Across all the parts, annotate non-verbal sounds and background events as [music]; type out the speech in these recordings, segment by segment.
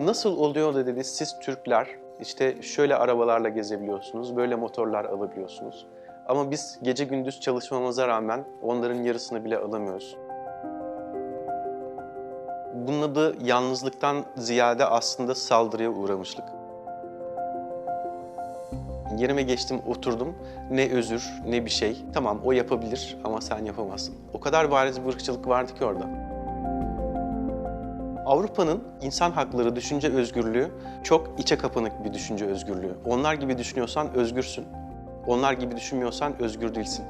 Nasıl oluyor da dedi siz Türkler işte şöyle arabalarla gezebiliyorsunuz, böyle motorlar alabiliyorsunuz. Ama biz gece gündüz çalışmamıza rağmen onların yarısını bile alamıyoruz. Bunun adı yalnızlıktan ziyade aslında saldırıya uğramışlık. Yerime geçtim, oturdum. Ne özür, ne bir şey. Tamam o yapabilir ama sen yapamazsın. O kadar bariz bir ırkçılık vardı ki orada. Avrupa'nın insan hakları, düşünce özgürlüğü çok içe kapanık bir düşünce özgürlüğü. Onlar gibi düşünüyorsan özgürsün. Onlar gibi düşünmüyorsan özgür değilsin.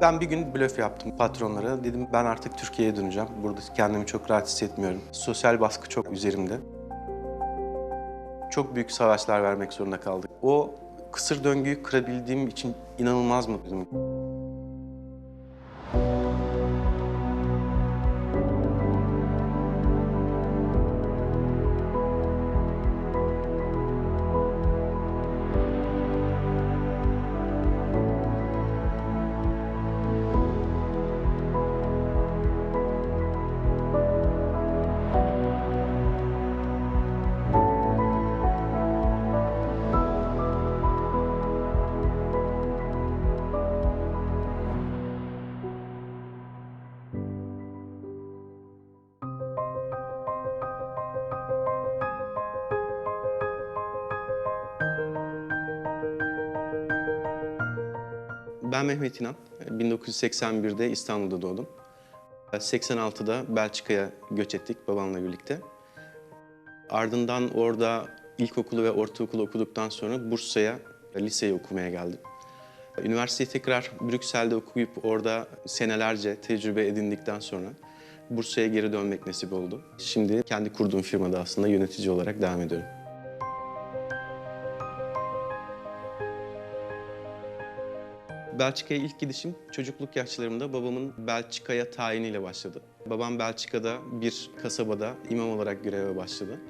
Ben bir gün blöf yaptım patronlara. Dedim ben artık Türkiye'ye döneceğim. Burada kendimi çok rahat hissetmiyorum. Sosyal baskı çok üzerimde. Çok büyük savaşlar vermek zorunda kaldık. O kısır döngüyü kırabildiğim için inanılmaz mutluyum. Ben Mehmet İnan. 1981'de İstanbul'da doğdum. 86'da Belçika'ya göç ettik babamla birlikte. Ardından orada ilkokulu ve ortaokulu okuduktan sonra Bursa'ya, liseyi okumaya geldim. Üniversiteyi tekrar Brüksel'de okuyup orada senelerce tecrübe edindikten sonra Bursa'ya geri dönmek nasip oldu. Şimdi kendi kurduğum firmada aslında yönetici olarak devam ediyorum. Belçika'ya ilk gidişim çocukluk yaşlarımda babamın Belçika'ya tayiniyle başladı. Babam Belçika'da bir kasabada imam olarak göreve başladı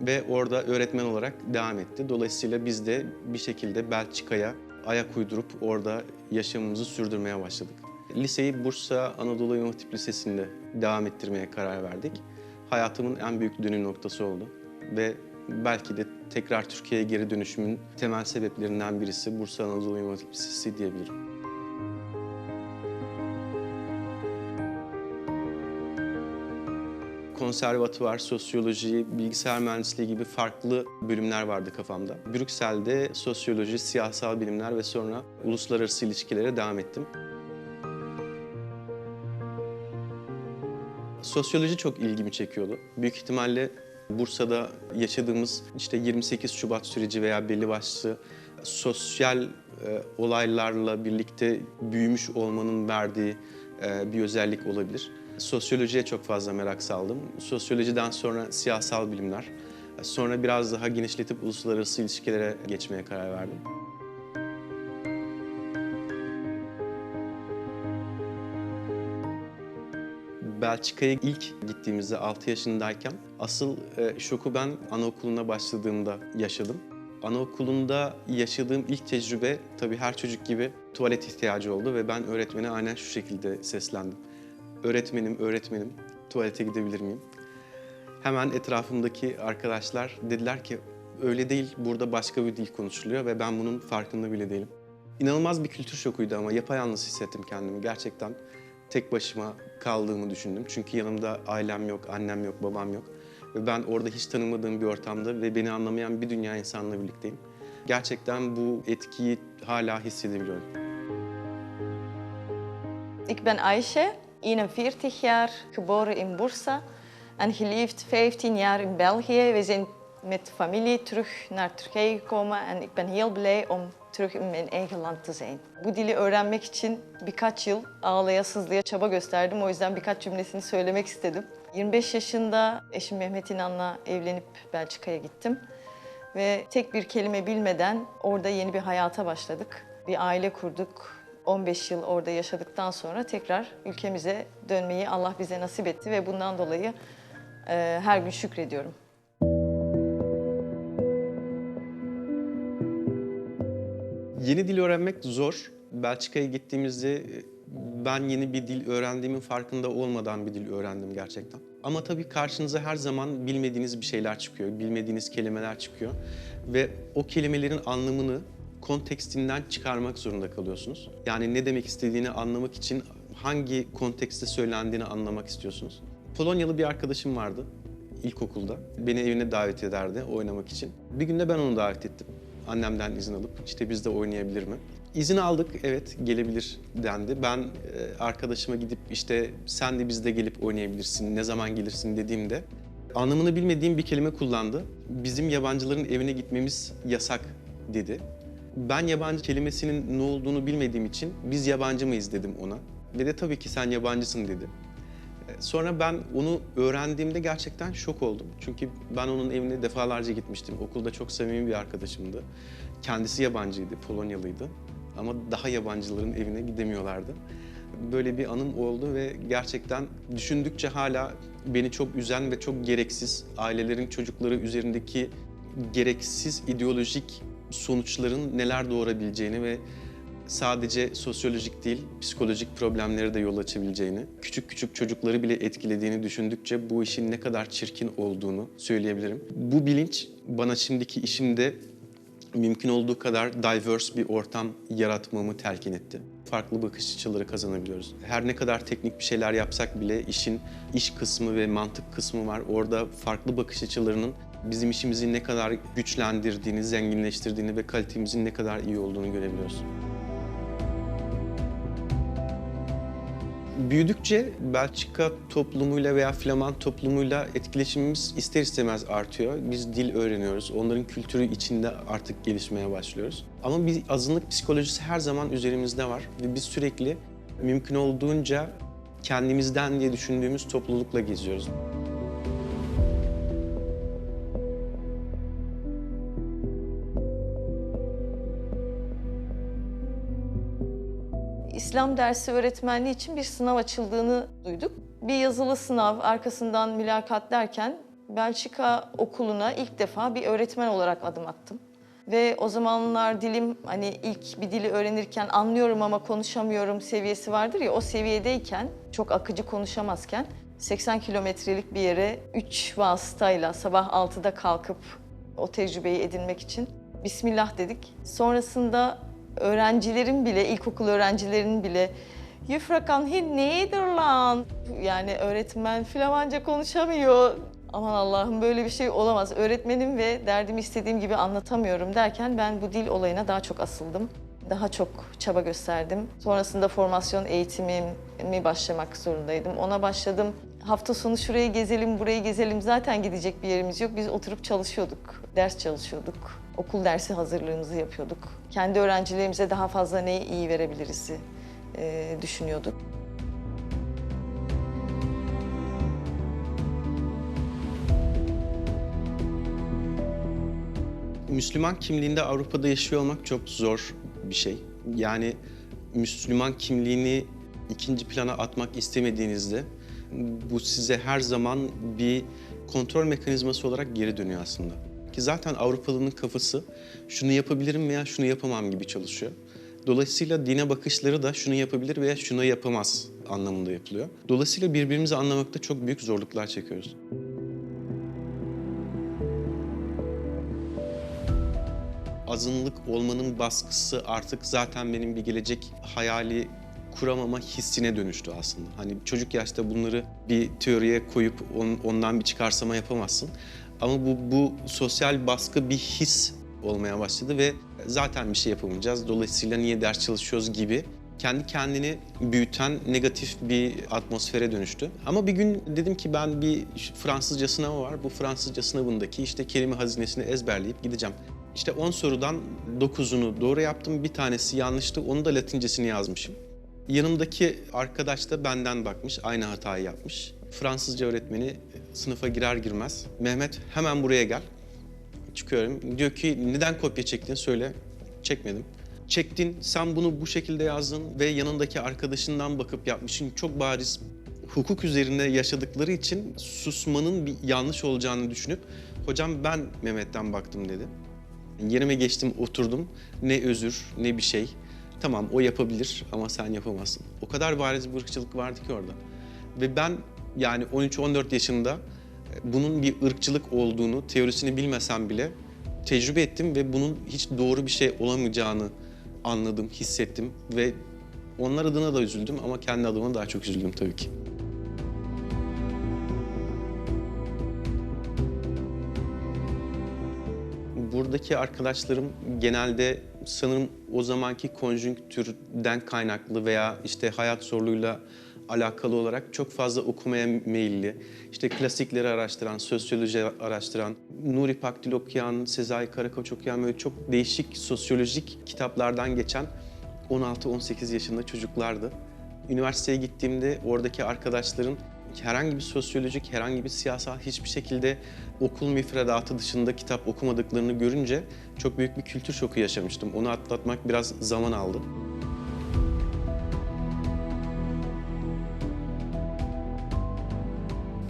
ve orada öğretmen olarak devam etti. Dolayısıyla biz de bir şekilde Belçika'ya ayak uydurup orada yaşamımızı sürdürmeye başladık. Liseyi Bursa Anadolu İmam Hatip Lisesi'nde devam ettirmeye karar verdik. Hayatımın en büyük dönüm noktası oldu ve belki de tekrar Türkiye'ye geri dönüşümün temel sebeplerinden birisi Bursa Anadolu İmam Hatip Lisesi diyebilirim. Konservatuvar, sosyoloji, bilgisayar mühendisliği gibi farklı bölümler vardı kafamda. Brüksel'de sosyoloji, siyasal bilimler ve sonra uluslararası ilişkilere devam ettim. Sosyoloji çok ilgimi çekiyordu. Büyük ihtimalle Bursa'da yaşadığımız işte 28 Şubat süreci veya belli başlı sosyal e, olaylarla birlikte büyümüş olmanın verdiği e, bir özellik olabilir. Sosyolojiye çok fazla merak saldım. Sosyolojiden sonra siyasal bilimler, sonra biraz daha genişletip uluslararası ilişkilere geçmeye karar verdim. Belçika'ya ilk gittiğimizde 6 yaşındayken asıl e, şoku ben anaokuluna başladığımda yaşadım. Anaokulunda yaşadığım ilk tecrübe tabii her çocuk gibi tuvalet ihtiyacı oldu ve ben öğretmene aynen şu şekilde seslendim. Öğretmenim, öğretmenim, tuvalete gidebilir miyim? Hemen etrafımdaki arkadaşlar dediler ki öyle değil, burada başka bir dil konuşuluyor ve ben bunun farkında bile değilim. İnanılmaz bir kültür şokuydu ama yapayalnız hissettim kendimi. Gerçekten tek başıma kaldığımı düşündüm. Çünkü yanımda ailem yok, annem yok, babam yok. Ben orada hiç tanımadığım bir ortamda ve beni anlamayan bir dünya insanla birlikteyim. Gerçekten bu etkiyi hala hissedebiliyorum. Ik ben Aisha, 41 jaar, geboren in Bursa en geleefd 15 jaar in België. We zijn met familie terug naar Turkije gekomen en ik ben heel blij om terug in mijn eigen land te zijn. Bu dili öğrenmek için birkaç yıl ağlaya çaba gösterdim. O yüzden birkaç cümlesini söylemek istedim. 25 yaşında eşim Mehmet İnan'la evlenip Belçika'ya gittim. Ve tek bir kelime bilmeden orada yeni bir hayata başladık. Bir aile kurduk. 15 yıl orada yaşadıktan sonra tekrar ülkemize dönmeyi Allah bize nasip etti ve bundan dolayı e, her gün şükrediyorum. Yeni dil öğrenmek zor. Belçika'ya gittiğimizde ben yeni bir dil öğrendiğimin farkında olmadan bir dil öğrendim gerçekten. Ama tabii karşınıza her zaman bilmediğiniz bir şeyler çıkıyor, bilmediğiniz kelimeler çıkıyor. Ve o kelimelerin anlamını kontekstinden çıkarmak zorunda kalıyorsunuz. Yani ne demek istediğini anlamak için hangi kontekste söylendiğini anlamak istiyorsunuz. Polonyalı bir arkadaşım vardı ilkokulda. Beni evine davet ederdi oynamak için. Bir günde ben onu davet ettim. Annemden izin alıp işte biz de oynayabilir mi? İzin aldık, evet gelebilir dendi. Ben e, arkadaşıma gidip işte sen de bizde gelip oynayabilirsin, ne zaman gelirsin dediğimde anlamını bilmediğim bir kelime kullandı. Bizim yabancıların evine gitmemiz yasak dedi. Ben yabancı kelimesinin ne olduğunu bilmediğim için biz yabancı mıyız dedim ona. Ve de tabii ki sen yabancısın dedi. Sonra ben onu öğrendiğimde gerçekten şok oldum. Çünkü ben onun evine defalarca gitmiştim. Okulda çok samimi bir arkadaşımdı. Kendisi yabancıydı, Polonyalıydı. Ama daha yabancıların evine gidemiyorlardı. Böyle bir anım oldu ve gerçekten düşündükçe hala beni çok üzen ve çok gereksiz ailelerin çocukları üzerindeki gereksiz ideolojik sonuçların neler doğurabileceğini ve sadece sosyolojik değil, psikolojik problemlere de yol açabileceğini, küçük küçük çocukları bile etkilediğini düşündükçe bu işin ne kadar çirkin olduğunu söyleyebilirim. Bu bilinç bana şimdiki işimde mümkün olduğu kadar diverse bir ortam yaratmamı telkin etti. Farklı bakış açıları kazanabiliyoruz. Her ne kadar teknik bir şeyler yapsak bile işin iş kısmı ve mantık kısmı var. Orada farklı bakış açılarının bizim işimizi ne kadar güçlendirdiğini, zenginleştirdiğini ve kalitemizin ne kadar iyi olduğunu görebiliyoruz. Büyüdükçe Belçika toplumuyla veya Flaman toplumuyla etkileşimimiz ister istemez artıyor. Biz dil öğreniyoruz. Onların kültürü içinde artık gelişmeye başlıyoruz. Ama bir azınlık psikolojisi her zaman üzerimizde var ve biz sürekli mümkün olduğunca kendimizden diye düşündüğümüz toplulukla geziyoruz. İslam dersi öğretmenliği için bir sınav açıldığını duyduk. Bir yazılı sınav, arkasından mülakat derken Belçika okuluna ilk defa bir öğretmen olarak adım attım. Ve o zamanlar dilim hani ilk bir dili öğrenirken anlıyorum ama konuşamıyorum seviyesi vardır ya o seviyedeyken çok akıcı konuşamazken 80 kilometrelik bir yere 3 vasıtayla sabah 6'da kalkıp o tecrübeyi edinmek için Bismillah dedik. Sonrasında öğrencilerin bile, ilkokul öğrencilerinin bile Yufrakan hin nedir lan? Yani öğretmen Flamanca konuşamıyor. Aman Allah'ım böyle bir şey olamaz. Öğretmenim ve derdimi istediğim gibi anlatamıyorum derken ben bu dil olayına daha çok asıldım. Daha çok çaba gösterdim. Sonrasında formasyon eğitimimi başlamak zorundaydım. Ona başladım. Hafta sonu şurayı gezelim, burayı gezelim. Zaten gidecek bir yerimiz yok. Biz oturup çalışıyorduk. Ders çalışıyorduk. Okul dersi hazırlığımızı yapıyorduk. Kendi öğrencilerimize daha fazla neyi iyi verebiliriz e, düşünüyorduk. Müslüman kimliğinde Avrupa'da yaşıyor olmak çok zor bir şey. Yani Müslüman kimliğini ikinci plana atmak istemediğinizde bu size her zaman bir kontrol mekanizması olarak geri dönüyor aslında. Ki zaten Avrupalının kafası şunu yapabilirim veya şunu yapamam gibi çalışıyor. Dolayısıyla dine bakışları da şunu yapabilir veya şunu yapamaz anlamında yapılıyor. Dolayısıyla birbirimizi anlamakta çok büyük zorluklar çekiyoruz. Azınlık olmanın baskısı artık zaten benim bir gelecek hayali kuramama hissine dönüştü aslında. Hani çocuk yaşta bunları bir teoriye koyup on- ondan bir çıkarsama yapamazsın. Ama bu, bu sosyal baskı bir his olmaya başladı ve zaten bir şey yapamayacağız. Dolayısıyla niye ders çalışıyoruz gibi kendi kendini büyüten negatif bir atmosfere dönüştü. Ama bir gün dedim ki ben bir Fransızca sınavı var. Bu Fransızca sınavındaki işte kelime hazinesini ezberleyip gideceğim. İşte 10 sorudan 9'unu doğru yaptım. Bir tanesi yanlıştı. Onu da latincesini yazmışım. Yanımdaki arkadaş da benden bakmış. Aynı hatayı yapmış. Fransızca öğretmeni sınıfa girer girmez. Mehmet hemen buraya gel. Çıkıyorum. Diyor ki neden kopya çektin söyle. Çekmedim. Çektin, sen bunu bu şekilde yazdın ve yanındaki arkadaşından bakıp yapmışsın. Çok bariz hukuk üzerine yaşadıkları için susmanın bir yanlış olacağını düşünüp hocam ben Mehmet'ten baktım dedi. Yerime geçtim, oturdum. Ne özür, ne bir şey. tamam o yapabilir ama sen yapamazsın. O kadar bariz bir ırkçılık vardı ki orada. Ve ben yani 13-14 yaşında e, bunun bir ırkçılık olduğunu, teorisini bilmesem bile tecrübe ettim ve bunun hiç doğru bir şey olamayacağını anladım, hissettim ve onlar adına da üzüldüm ama kendi adıma daha çok üzüldüm tabii ki. Buradaki arkadaşlarım genelde sanırım o zamanki konjonktürden kaynaklı veya işte hayat zorluğuyla alakalı olarak çok fazla okumaya meyilli. İşte klasikleri araştıran, sosyoloji araştıran, Nuri Pakdil okuyan, Sezai Karakoç okuyan böyle çok değişik sosyolojik kitaplardan geçen 16-18 yaşında çocuklardı. Üniversiteye gittiğimde oradaki arkadaşların herhangi bir sosyolojik, herhangi bir siyasal hiçbir şekilde okul müfredatı dışında kitap okumadıklarını görünce çok büyük bir kültür şoku yaşamıştım. Onu atlatmak biraz zaman aldı.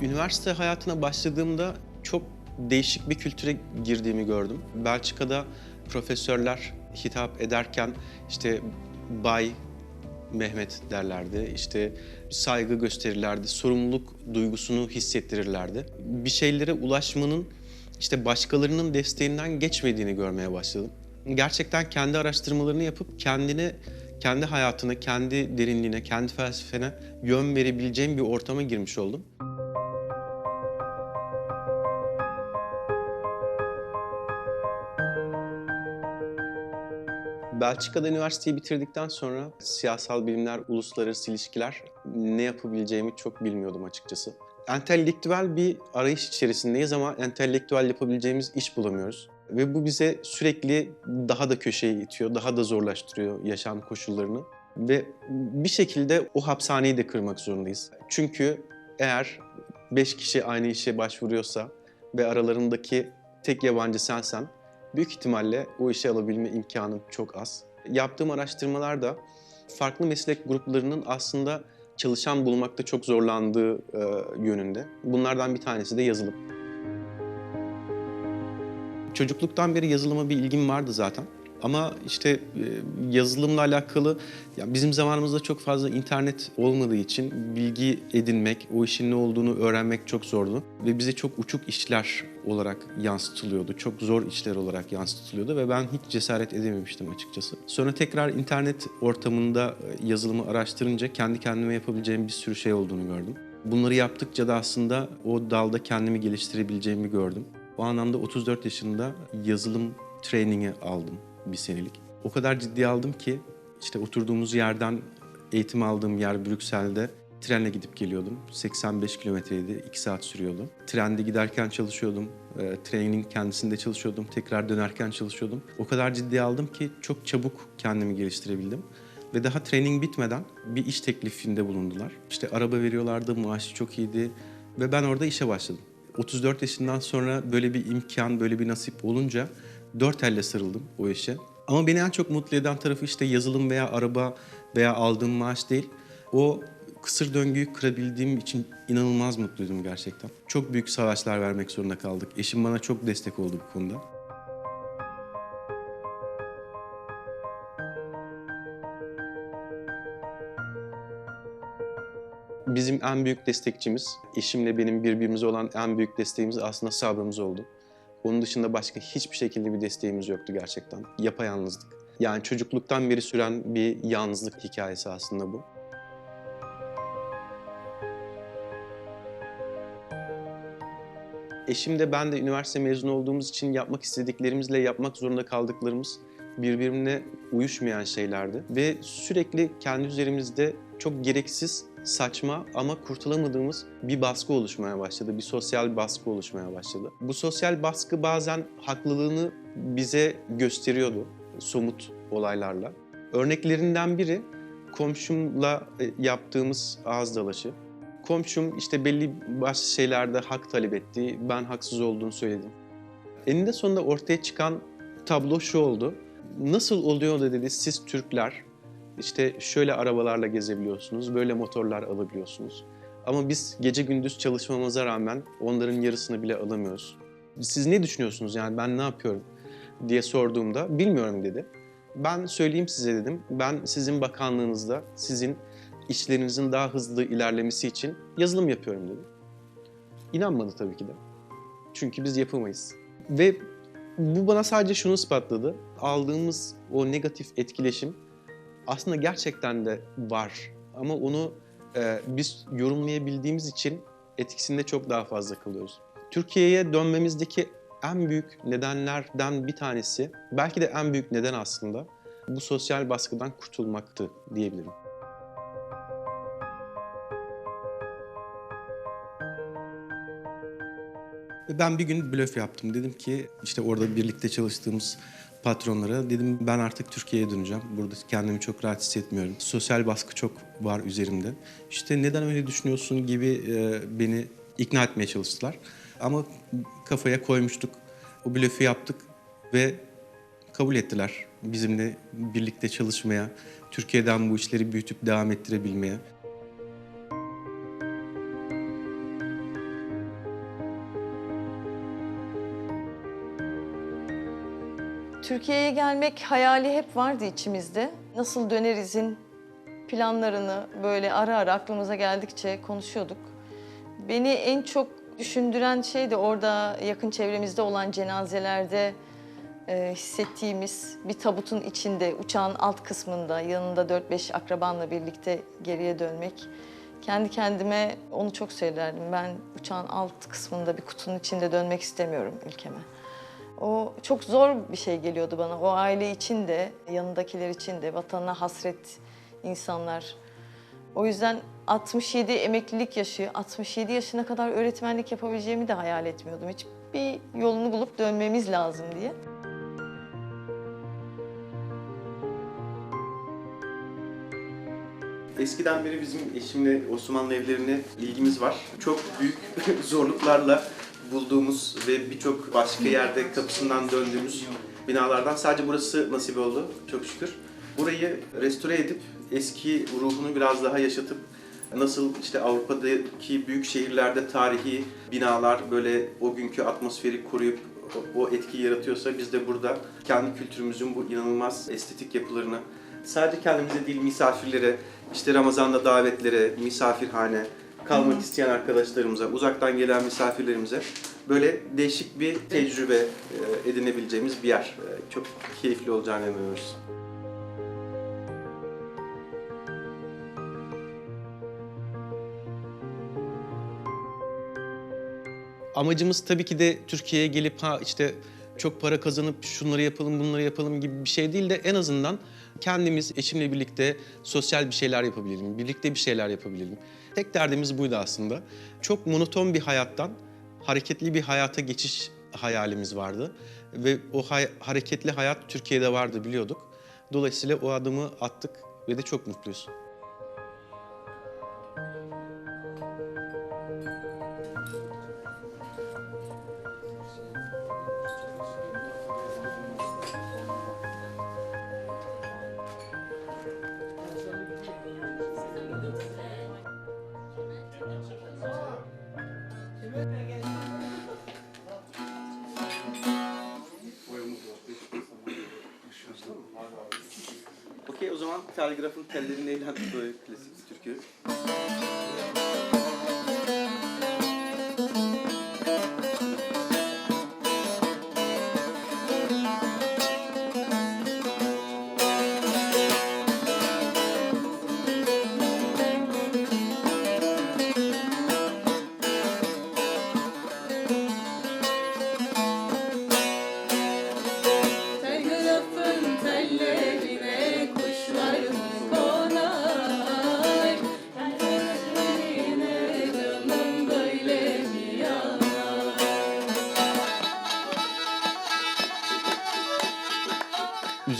Üniversite hayatına başladığımda çok değişik bir kültüre girdiğimi gördüm. Belçika'da profesörler hitap ederken işte Bay Mehmet derlerdi. İşte saygı gösterirlerdi, sorumluluk duygusunu hissettirirlerdi. Bir şeylere ulaşmanın işte başkalarının desteğinden geçmediğini görmeye başladım. Gerçekten kendi araştırmalarını yapıp kendine, kendi hayatına, kendi derinliğine, kendi felsefene yön verebileceğim bir ortama girmiş oldum. Belçika'da üniversiteyi bitirdikten sonra siyasal bilimler, uluslararası ilişkiler ne yapabileceğimi çok bilmiyordum açıkçası. Entelektüel bir arayış içerisindeyiz ama entelektüel yapabileceğimiz iş bulamıyoruz. Ve bu bize sürekli daha da köşeye itiyor, daha da zorlaştırıyor yaşam koşullarını. Ve bir şekilde o hapishaneyi de kırmak zorundayız. Çünkü eğer beş kişi aynı işe başvuruyorsa ve aralarındaki tek yabancı sensen büyük ihtimalle o işe alabilme imkanım çok az. Yaptığım araştırmalarda farklı meslek gruplarının aslında çalışan bulmakta çok zorlandığı e, yönünde. Bunlardan bir tanesi de yazılım. Çocukluktan beri yazılıma bir ilgim vardı zaten. Ama işte e, yazılımla alakalı ya bizim zamanımızda çok fazla internet olmadığı için bilgi edinmek, o işin ne olduğunu öğrenmek çok zordu ve bize çok uçuk işler olarak yansıtılıyordu. Çok zor işler olarak yansıtılıyordu ve ben hiç cesaret edememiştim açıkçası. Sonra tekrar internet ortamında e, yazılımı araştırınca kendi kendime yapabileceğim bir sürü şey olduğunu gördüm. Bunları yaptıkça da aslında o dalda kendimi geliştirebileceğimi gördüm. O anlamda 34 yaşında yazılım training'i aldım bir senelik. O kadar ciddi aldım ki işte oturduğumuz yerden eğitim aldığım yer Brüksel'de trenle gidip geliyordum. 85 kilometreydi, 2 saat sürüyordu. Trende giderken çalışıyordum, e, training kendisinde çalışıyordum, tekrar dönerken çalışıyordum. O kadar ciddi aldım ki çok çabuk kendimi geliştirebildim. Ve daha training bitmeden bir iş teklifinde bulundular. İşte araba veriyorlardı, maaşı çok iyiydi ve ben orada işe başladım. 34 yaşından sonra böyle bir imkan, böyle bir nasip olunca dört elle sarıldım o işe. Ama beni en çok mutlu eden tarafı işte yazılım veya araba veya aldığım maaş değil. O kısır döngüyü kırabildiğim için inanılmaz mutluydum gerçekten. Çok büyük savaşlar vermek zorunda kaldık. Eşim bana çok destek oldu bu konuda. Bizim en büyük destekçimiz, eşimle benim birbirimize olan en büyük desteğimiz aslında sabrımız oldu. Onun dışında başka hiçbir şekilde bir desteğimiz yoktu gerçekten. Yapayalnızdık. Yani çocukluktan beri süren bir yalnızlık hikayesi aslında bu. Eşim de ben de üniversite mezunu olduğumuz için yapmak istediklerimizle yapmak zorunda kaldıklarımız birbirine uyuşmayan şeylerdi. Ve sürekli kendi üzerimizde çok gereksiz, saçma ama kurtulamadığımız bir baskı oluşmaya başladı. Bir sosyal baskı oluşmaya başladı. Bu sosyal baskı bazen haklılığını bize gösteriyordu somut olaylarla. Örneklerinden biri komşumla e, yaptığımız ağız dalaşı. Komşum işte belli başlı şeylerde hak talep etti. Ben haksız olduğunu söyledim. Eninde sonunda ortaya çıkan tablo şu oldu. Nasıl oluyor da dedi siz Türkler işte şöyle arabalarla gezebiliyorsunuz, böyle motorlar alabiliyorsunuz. Ama biz gece gündüz çalışmamıza rağmen onların yarısını bile alamıyoruz. Siz ne düşünüyorsunuz yani ben ne yapıyorum diye sorduğumda bilmiyorum dedi. Ben söyleyeyim size dedim. Ben sizin bakanlığınızda sizin işlerinizin daha hızlı ilerlemesi için yazılım yapıyorum dedim. İnanmadı tabii ki de. Çünkü biz yapamayız. Ve bu bana sadece şunu ispatladı. Aldığımız o negatif etkileşim aslında gerçekten de var. Ama onu e, biz yorumlayabildiğimiz için etkisinde çok daha fazla kalıyoruz. Türkiye'ye dönmemizdeki en büyük nedenlerden bir tanesi, belki de en büyük neden aslında bu sosyal baskıdan kurtulmaktı diyebilirim. Ben bir gün blöf yaptım. Dedim ki işte orada birlikte çalıştığımız patronlara dedim ben artık Türkiye'ye döneceğim. Burada kendimi çok rahat hissetmiyorum. Sosyal baskı çok var üzerimde. İşte neden öyle düşünüyorsun gibi e, beni ikna etmeye çalıştılar. Ama kafaya koymuştuk. O blöfü yaptık ve kabul ettiler bizimle birlikte çalışmaya, Türkiye'den bu işleri büyütüp devam ettirebilmeye. Türkiye'ye gelmek hayali hep vardı içimizde. Nasıl dönerizin planlarını böyle ara ara aklımıza geldikçe konuşuyorduk. Beni en çok düşündüren şey de orada yakın çevremizde olan cenazelerde e, hissettiğimiz bir tabutun içinde, uçağın alt kısmında, yanında 4-5 akrabanla birlikte geriye dönmek. Kendi kendime onu çok söylerdim. Ben uçağın alt kısmında bir kutunun içinde dönmek istemiyorum ülkeme. O çok zor bir şey geliyordu bana. O aile için de, yanındakiler için de, vatanına hasret insanlar. O yüzden 67 emeklilik yaşı, 67 yaşına kadar öğretmenlik yapabileceğimi de hayal etmiyordum. Hiç bir yolunu bulup dönmemiz lazım diye. Eskiden beri bizim eşimle Osmanlı evlerine ilgimiz var. Çok büyük [laughs] zorluklarla bulduğumuz ve birçok başka yerde kapısından döndüğümüz binalardan sadece burası nasip oldu çok şükür. Burayı restore edip eski ruhunu biraz daha yaşatıp nasıl işte Avrupa'daki büyük şehirlerde tarihi binalar böyle o günkü atmosferi koruyup o- etkiyi yaratıyorsa biz de burada kendi kültürümüzün bu inanılmaz estetik yapılarını sadece kendimize değil misafirlere, işte Ramazan'da davetlere, misafirhane, kalmak isteyen arkadaşlarımıza, uzaktan gelen misafirlerimize böyle değişik bir tecrübe e, edinebileceğimiz bir yer. E, Çok keyifli olacağını inanıyoruz. Amacımız tabii ki de Türkiye'ye gelip ha işte çok para kazanıp şunları yapalım bunları yapalım gibi bir şey değil de en azından kendimiz eşimle birlikte sosyal bir şeyler yapabilelim, birlikte bir şeyler yapabilelim. Tek derdimiz buydu aslında. Çok monoton bir hayattan hareketli bir hayata geçiş hayalimiz vardı. Ve o hay- hareketli hayat Türkiye'de vardı biliyorduk. Dolayısıyla o adımı attık ve de çok mutluyuz. Zaman telgrafın tellerini eğlendik böyle klasik bir türkü.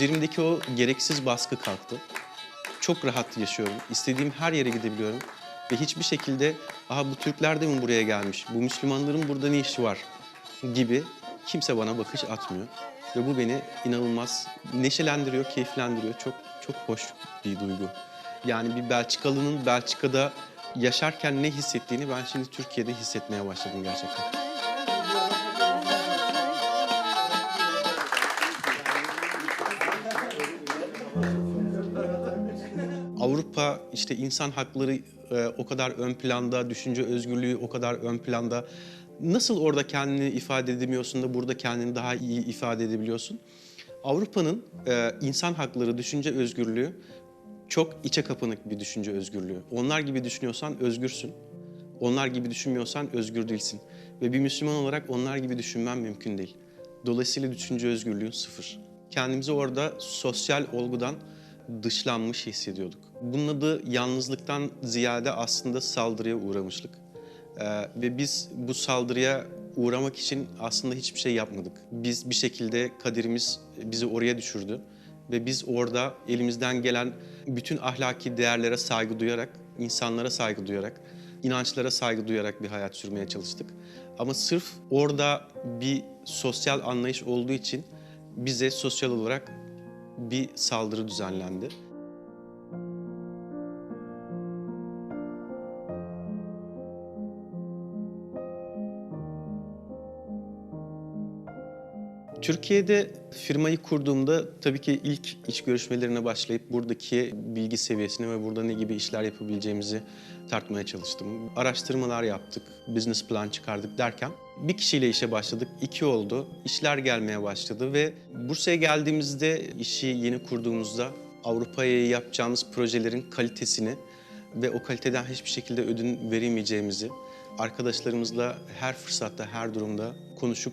Üzerimdeki o gereksiz baskı kalktı. Çok rahat yaşıyorum. İstediğim her yere gidebiliyorum. Ve hiçbir şekilde aha bu Türkler de mi buraya gelmiş, bu Müslümanların burada ne işi var gibi kimse bana bakış atmıyor. Ve bu beni inanılmaz neşelendiriyor, keyiflendiriyor. Çok çok hoş bir duygu. Yani bir Belçikalı'nın Belçika'da yaşarken ne hissettiğini ben şimdi Türkiye'de hissetmeye başladım gerçekten. Avrupa işte insan hakları e, o kadar ön planda, düşünce özgürlüğü o kadar ön planda. Nasıl orada kendini ifade edemiyorsun da burada kendini daha iyi ifade edebiliyorsun? Avrupa'nın e, insan hakları, düşünce özgürlüğü çok içe kapanık bir düşünce özgürlüğü. Onlar gibi düşünüyorsan özgürsün. Onlar gibi düşünmüyorsan özgür değilsin. Ve bir Müslüman olarak onlar gibi düşünmen mümkün değil. Dolayısıyla düşünce özgürlüğün sıfır. Kendimizi orada sosyal olgudan dışlanmış hissediyorduk. Bunun adı yalnızlıktan ziyade aslında saldırıya uğramışlık. Ee, ve biz bu saldırıya uğramak için aslında hiçbir şey yapmadık. Biz bir şekilde kaderimiz bizi oraya düşürdü. Ve biz orada elimizden gelen bütün ahlaki değerlere saygı duyarak, insanlara saygı duyarak, inançlara saygı duyarak bir hayat sürmeye çalıştık. Ama sırf orada bir sosyal anlayış olduğu için bize sosyal olarak bir saldırı düzenlendi. Türkiye'de firmayı kurduğumda tabii ki ilk iş görüşmelerine başlayıp buradaki bilgi seviyesini ve burada ne gibi işler yapabileceğimizi tartmaya çalıştım. Araştırmalar yaptık, business plan çıkardık derken bir kişiyle işe başladık, iki oldu, işler gelmeye başladı ve Bursa'ya geldiğimizde işi yeni kurduğumuzda Avrupa'ya yapacağımız projelerin kalitesini ve o kaliteden hiçbir şekilde ödün veremeyeceğimizi arkadaşlarımızla her fırsatta, her durumda konuşup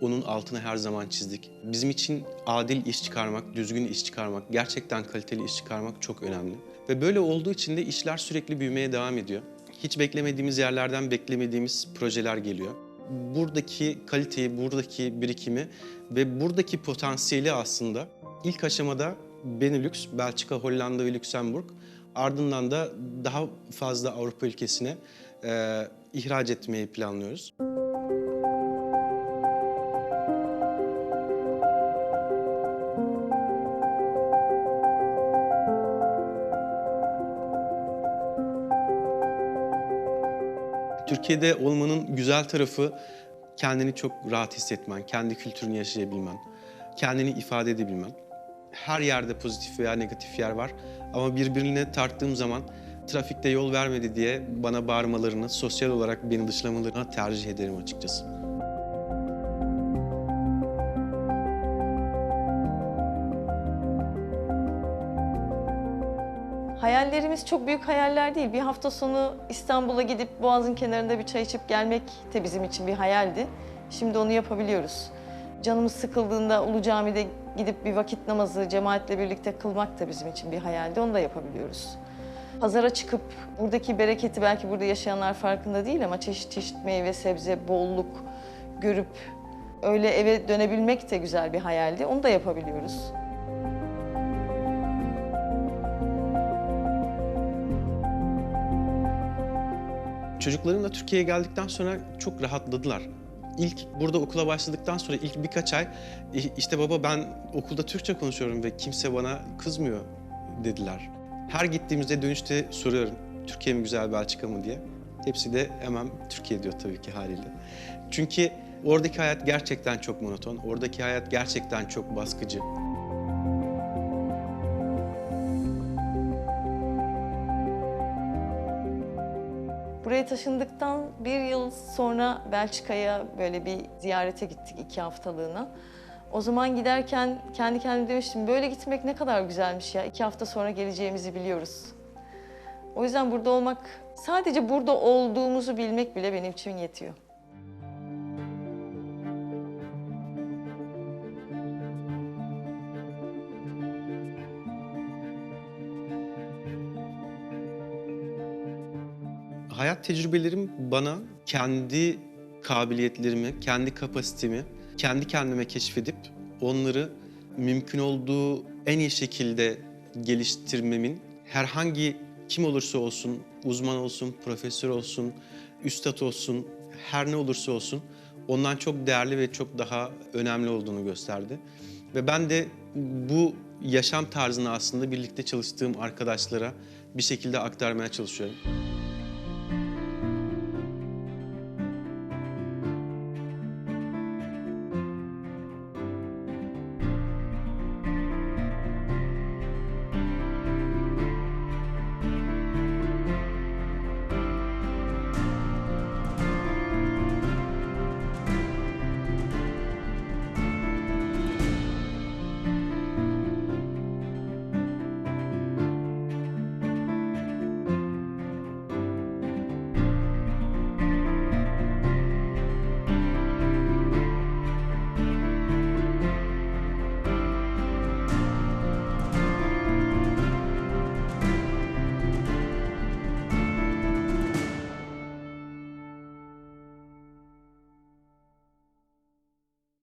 onun altını her zaman çizdik. Bizim için adil iş çıkarmak, düzgün iş çıkarmak, gerçekten kaliteli iş çıkarmak çok önemli. Ve böyle olduğu için de işler sürekli büyümeye devam ediyor. Hiç beklemediğimiz yerlerden beklemediğimiz projeler geliyor. Buradaki kaliteyi, buradaki birikimi ve buradaki potansiyeli aslında ilk aşamada Benelux, Belçika, Hollanda ve Lüksemburg ardından da daha fazla Avrupa ülkesine e, ihraç etmeyi planlıyoruz. Türkiye'de olmanın güzel tarafı kendini çok rahat hissetmen, kendi kültürünü yaşayabilmen, kendini ifade edebilmen. Her yerde pozitif veya negatif yer var ama birbirine tarttığım zaman trafikte yol vermedi diye bana bağırmalarını, sosyal olarak beni dışlamalarını tercih ederim açıkçası. Hayallerimiz çok büyük hayaller değil. Bir hafta sonu İstanbul'a gidip Boğaz'ın kenarında bir çay içip gelmek de bizim için bir hayaldi. Şimdi onu yapabiliyoruz. Canımız sıkıldığında Ulu Cami'de gidip bir vakit namazı cemaatle birlikte kılmak da bizim için bir hayaldi. Onu da yapabiliyoruz. Pazara çıkıp buradaki bereketi belki burada yaşayanlar farkında değil ama çeşit çeşit meyve, sebze, bolluk görüp öyle eve dönebilmek de güzel bir hayaldi. Onu da yapabiliyoruz. Çocuklarım da Türkiye'ye geldikten sonra çok rahatladılar. İlk burada okula başladıktan sonra ilk birkaç ay "İ- işte baba ben okulda Türkçe konuşuyorum ve kimse bana kızmıyor dediler. Her gittiğimizde dönüşte soruyorum Türkiye mi güzel Belçika mı diye. Hepsi de hemen Türkiye diyor tabii ki haliyle. Çünkü oradaki hayat gerçekten çok monoton. Oradaki hayat gerçekten çok baskıcı. Buraya taşındıktan bir yıl sonra Belçika'ya böyle bir ziyarete gittik iki haftalığına. O zaman giderken kendi kendime demiştim böyle gitmek ne kadar güzelmiş ya. İki hafta sonra geleceğimizi biliyoruz. O yüzden burada olmak, sadece burada olduğumuzu bilmek bile benim için yetiyor. Tecrübelerim bana kendi kabiliyetlerimi, kendi kapasitemi kendi kendime keşfedip onları mümkün olduğu en iyi şekilde geliştirmemin herhangi kim olursa olsun, uzman olsun, profesör olsun, üstad olsun, her ne olursa olsun ondan çok değerli ve çok daha önemli olduğunu gösterdi. Ve ben de bu yaşam tarzını aslında birlikte çalıştığım arkadaşlara bir şekilde aktarmaya çalışıyorum.